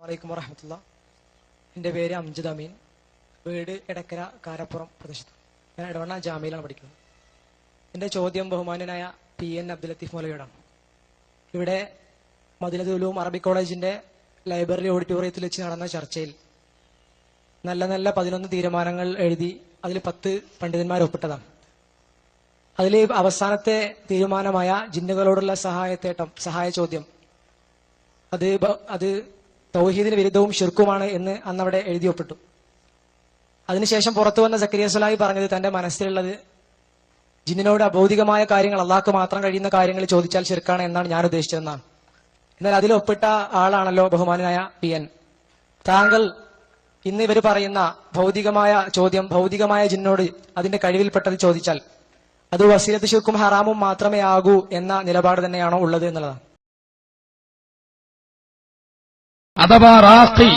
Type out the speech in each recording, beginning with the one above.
വലൈക്കും വറഹമത്തുള്ള. എന്റെ പേര് അംജിദ് അമീൻ. വീട് എടക്കര കാരപ്പുറം പ്രദേശത്ത്. ഞാൻ ഇടവണ്ണ ജാമ്യയിലാണ് പഠിക്കുന്നത്. എന്റെ ചോദ്യം ബഹുമാനനായ പി എൻ അബ്ദുൽ ലത്തീഫ് മൊലയോടാണ് ഇവിടെ മദിനതുലൂം അറബി കോളേജിന്റെ ലൈബ്രറി ഓഡിറ്റോറിയത്തിൽ വെച്ച് നടന്ന ചർച്ചയിൽ നല്ല നല്ല പതിനൊന്ന് തീരുമാനങ്ങൾ എഴുതി അതിൽ പത്ത് പണ്ഡിതന്മാർ ഒപ്പിട്ടതാണ്. അതിൽ അവസാനത്തെ തീരുമാനമായ ജിന്നുകളോടുള്ള സഹായത്തേട്ടം സഹായ ചോദ്യം അത് അത് തൗഹീദിന് വിരുദ്ധവും ഷിർക്കുമാണ് എന്ന് അന്ന് അവിടെ എഴുതി ഒപ്പിട്ടു. അതിനുശേഷം പുറത്തു വന്ന സക്കരിയ സലാഹി പറഞ്ഞത് തന്റെ മനസ്സിലുള്ളത് ജിന്നിനോട് അബൗദികമായ കാര്യങ്ങൾ അള്ളാഹ്ക്ക് മാത്രം കഴിയുന്ന കാര്യങ്ങൾ ചോദിച്ചാൽ ഷിർക്കാണ് എന്നാണ് ഞാൻ ഉദ്ദേശിച്ചതെന്നാണ്. എന്നാൽ അതിൽ ഒപ്പിട്ട ആളാണല്ലോ ബഹുമാനായ പി എൻ. താങ്കൾ ഇന്ന് ഇവർ പറയുന്ന ഭൗതികമായ ചോദ്യം ഭൗതികമായ ജിന്നോട് അതിന്റെ കഴിവിൽപ്പെട്ടത് ചോദിച്ചാൽ അത് വസീലത്ത് ഷിർക്കും ഹറാമും മാത്രമേ ആകൂ എന്ന നിലപാട് തന്നെയാണോ ഉള്ളത് എന്നുള്ളതാണ്. അഥവാ റാഖി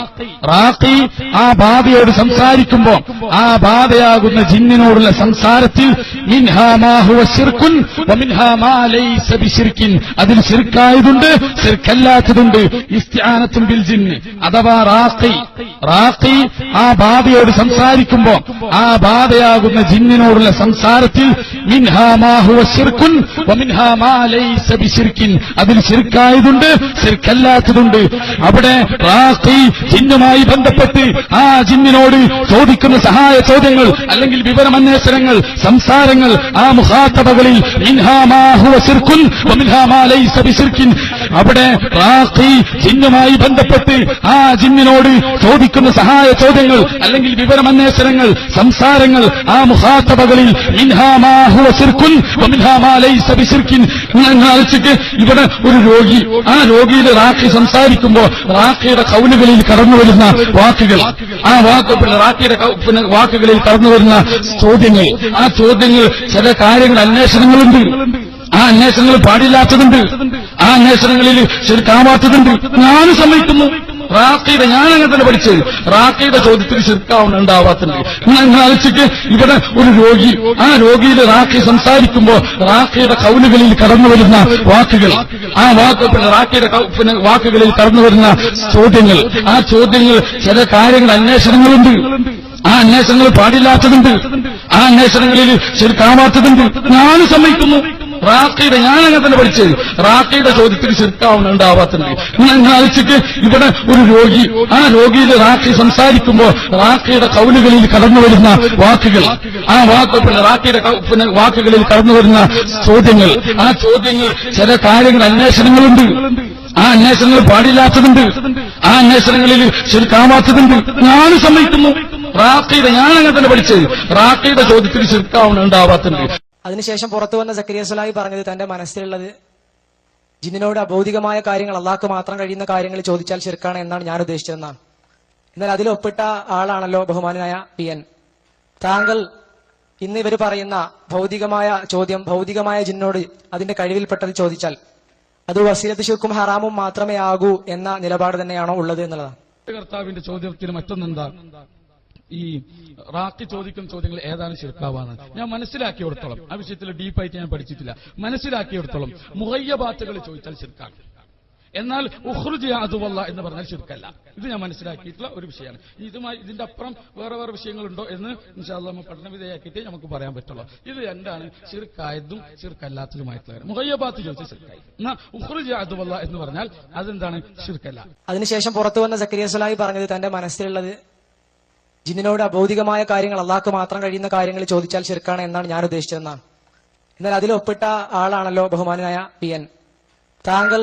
റാഖി ആ ബാധയോട് സംസാരിക്കുമ്പോൾ ആ ബാധയാകുന്ന ജിന്നിനോടുള്ള സംസാരത്തിൽ അതിൽ ശിർക്കായതുണ്ട് ശിർക്കല്ലാത്തതുണ്ട് ഇസ്തിആനത്തും ബിൽ ജിന്ന്. അഥവാ റാഖി റാഖി ആ ബാധയോട് സംസാരിക്കുമ്പോൾ ആ ബാധയാകുന്ന ജിന്നിനോടുള്ള സംസാരത്തിൽ അതിൽ ശിർക്കായതുണ്ട് ശിർക്കല്ലാത്തതുണ്ട് അവിടെ റാഖി ജിന്നുമായി ബന്ധപ്പെട്ട് ആ ജിന്നിനോട് ചോദിക്കുന്ന സഹായ ചോദ്യങ്ങൾ അല്ലെങ്കിൽ വിവരമന്വേഷണങ്ങൾ സംസാരങ്ങൾ ആ മുഹാത്തബകളിൽ അവിടെ റാഖി ജിന്നുമായി ബന്ധപ്പെട്ട് ആ ജിന്നിനോട് ചോദിക്കുന്ന സഹായ ചോദ്യങ്ങൾ അല്ലെങ്കിൽ വിവരമന്വേഷണങ്ങൾ സംസാരങ്ങൾ ആ മുഹാത്തബകളിൽ ഇവിടെ ഒരു രോഗി ആ രോഗിയിൽ റാഖി സംസാരിക്കുമ്പോ റാഖിയുടെ കൗലുകളിൽ കടന്നു വരുന്ന വാക്കുകൾ. ആ വാക്ക് പിന്നെ റാഖിയുടെ പിന്നെ വാക്കുകളിൽ കടന്നു വരുന്ന ചോദ്യങ്ങൾ. ആ ചോദ്യങ്ങൾ ചില കാര്യങ്ങൾ അന്വേഷണങ്ങളുണ്ട്. ആ അന്വേഷണങ്ങൾ പാടില്ലാത്തതുണ്ട്. ആ അന്വേഷണങ്ങളിൽ ശരിക്കാവാത്തതുണ്ട് ഞാൻ സമ്മതിക്കുന്നു. റാഖിയുടെ ഞാൻ അങ്ങനെ തന്നെ പഠിച്ചത് റാക്കീത ചോദ്യത്തിൽ ശിർക്കാവുന്ന ഉണ്ടാവാത്തുണ്ട് ഞാൻ ആലോചിക്ക്. ഇവിടെ ഒരു രോഗി ആ രോഗിയിൽ റാക്കി സംസാരിക്കുമ്പോൾ റാക്കിയുടെ കൗലുകളിൽ കടന്നു വരുന്ന വാക്കുകൾ ആ വാക്ക് പിന്നെ റാക്കിയുടെ വാക്കുകളിൽ കടന്നു വരുന്ന ചോദ്യങ്ങൾ. ആ ചോദ്യങ്ങൾ ചില കാര്യങ്ങൾ അന്വേഷണങ്ങളുണ്ട്. ആ അന്വേഷണങ്ങൾ പാടില്ലാത്തതുണ്ട്. ആ അന്വേഷണങ്ങളിൽ ശരിക്കാവാത്തതുണ്ട് ഞാൻ സമ്മതിക്കുന്നു. റാഖിയുടെ ഞാൻ അങ്ങനെ തന്നെ പഠിച്ചത്? റാഖിയുടെ ചോദ്യത്തിന് ശിർക്കാവുന്ന ആലോചിക്ക് ഇവിടെ ഒരു രോഗി ആ രോഗിയിൽ റാഖി സംസാരിക്കുമ്പോൾ റാഖിയുടെ കൗലുകളിൽ കടന്നു വരുന്ന വാക്കുകൾ ആ വാക്ക് പിന്നെ റാഖിയുടെ പിന്നെ വാക്കുകളിൽ കടന്നു വരുന്ന ചോദ്യങ്ങൾ. ആ ചോദ്യങ്ങൾ ചില കാര്യങ്ങൾ അന്വേഷണങ്ങളുണ്ട്. ആ അന്വേഷണങ്ങൾ പാടില്ലാത്തതുണ്ട്. ആ അന്വേഷണങ്ങളിൽ ശരിക്കാവാത്തതുണ്ട് ഞാൻ സമ്മതിക്കുന്നു. റാഖിയുടെ ഞാൻ അങ്ങനെ തന്നെ പഠിച്ചത്? റാഖിയുടെ ചോദ്യത്തിന് ശരിക്കാവുന്ന ഉണ്ടാവാത്തുണ്ട് അതിനുശേഷം പുറത്തു വന്ന സക്കരിയ സലാഹി പറഞ്ഞത് തന്റെ മനസ്സിലുള്ളത് ജിന്നിനോട് അബൗദികമായ കാര്യങ്ങൾ അള്ളാഹ്ക്ക് മാത്രം കഴിയുന്ന കാര്യങ്ങൾ ചോദിച്ചാൽ ശിർക്കാണ് എന്നാണ് ഞാൻ ഉദ്ദേശിച്ചതെന്നാണ്. എന്നാൽ അതിൽ ഒപ്പിട്ട ആളാണല്ലോ ബഹുമാനായ പി എൻ. താങ്കൾ ഇന്ന് ഇവർ പറയുന്ന ഭൗതികമായ ചോദ്യം ഭൗതികമായ ജിന്നോട് അതിന്റെ കഴിവിൽപ്പെട്ടത് ചോദിച്ചാൽ അത് വസീലത്ത് ശുക്കും ഹറാമും മാത്രമേ ആകൂ എന്ന നിലപാട് തന്നെയാണോ ഉള്ളത് എന്നുള്ളതാണ്. കർത്താവിന്റെ ചോദ്യത്തിന് മറ്റൊന്നെന്താ? ഈ റാക്കി ചോദിക്കുന്ന ചോദ്യങ്ങൾ ഏതാണ് ശിർക്കാവാണ്? ഞാൻ മനസ്സിലാക്കിയെടുത്തോളം. ആ വിഷയത്തിൽ ഡീപ്പായിട്ട് ഞാൻ പഠിച്ചിട്ടില്ല. മനസ്സിലാക്കിയെടുത്തോളം മുഹയ്യബാത്തുകൾ ചോദിച്ചാൽ ശിർക്കാണ്. എന്നാൽ ഉഹ്റുജി അതുവല്ല എന്ന് പറഞ്ഞാൽ ശിർക്കല്ല. ഇത് ഞാൻ മനസ്സിലാക്കിയിട്ടുള്ള ഒരു വിഷയമാണ്. ഇതുമായി ഇതിന്റെ അപ്പുറം വേറെ വേറെ വിഷയങ്ങളുണ്ടോ എന്ന് ഇൻഷാല്ല പഠന വിധേയാക്കിയിട്ട് നമുക്ക് പറയാൻ പറ്റുള്ളൂ. ഇത് രണ്ടാണ് ശിർക്കായതും ശിർക്കല്ലാത്തതുമായിട്ടുള്ള മുഹയ്യബാത്ത് ചോദിച്ചാൽ ശിർക്കായി. എന്നാൽ ഉഹ്റുജി അതുവല്ല എന്ന് പറഞ്ഞാൽ അതെന്താണ്? ശിർക്കല്ല. അതിനുശേഷം പുറത്തു വന്ന സക്കരിയ പറഞ്ഞത് തന്റെ മനസ്സിലുള്ളത് ജിന്നിനോട് അഭൗതികമായ കാര്യങ്ങൾ അള്ളാഹ്ക്ക് മാത്രം കഴിയുന്ന കാര്യങ്ങൾ ചോദിച്ചാൽ ഷിർക്കാണ് എന്നാണ് ഞാൻ ഉദ്ദേശിച്ചതെന്നാണ്. എന്നാൽ അതിൽ ഒപ്പിട്ട ആളാണല്ലോ ബഹുമാനായ പി എൻ. താങ്കൾ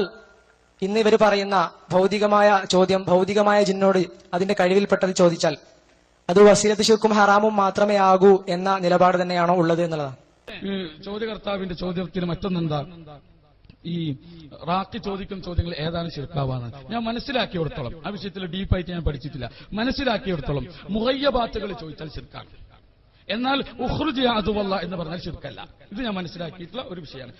ഇന്ന് ഇവർ പറയുന്ന ഭൗതികമായ ചോദ്യം ഭൗതികമായ ജിന്നോട് അതിന്റെ കഴിവിൽപ്പെട്ടത് ചോദിച്ചാൽ അത് വസീലത്ത് ശുക്കും ഹറാമും മാത്രമേ ആകൂ എന്ന നിലപാട് തന്നെയാണോ ഉള്ളത് എന്നുള്ളതാണ്. ചോദ്യകർത്താവിന്റെ ചോദ്യത്തിന് മറ്റൊന്നെന്താ? ഈ റാക്കി ചോദിക്കുന്ന ചോദ്യങ്ങൾ ഏതാണ് ശിർക്കാവാണ്? ഞാൻ മനസ്സിലാക്കിയെടുത്തോളം. ആ വിഷയത്തിൽ ഡീപ്പായിട്ട് ഞാൻ പഠിച്ചിട്ടില്ല. മനസ്സിലാക്കിയെടുത്തോളം മുഹയ്യബാത്തുകൾ ചോദിച്ചാൽ ശിർക്കാണ്. എന്നാൽ ഉഹ്റുജി അതുവല്ല എന്ന് പറഞ്ഞാൽ ശിർക്കല്ല. ഇത് ഞാൻ മനസ്സിലാക്കിയിട്ടുള്ള ഒരു വിഷയമാണ്.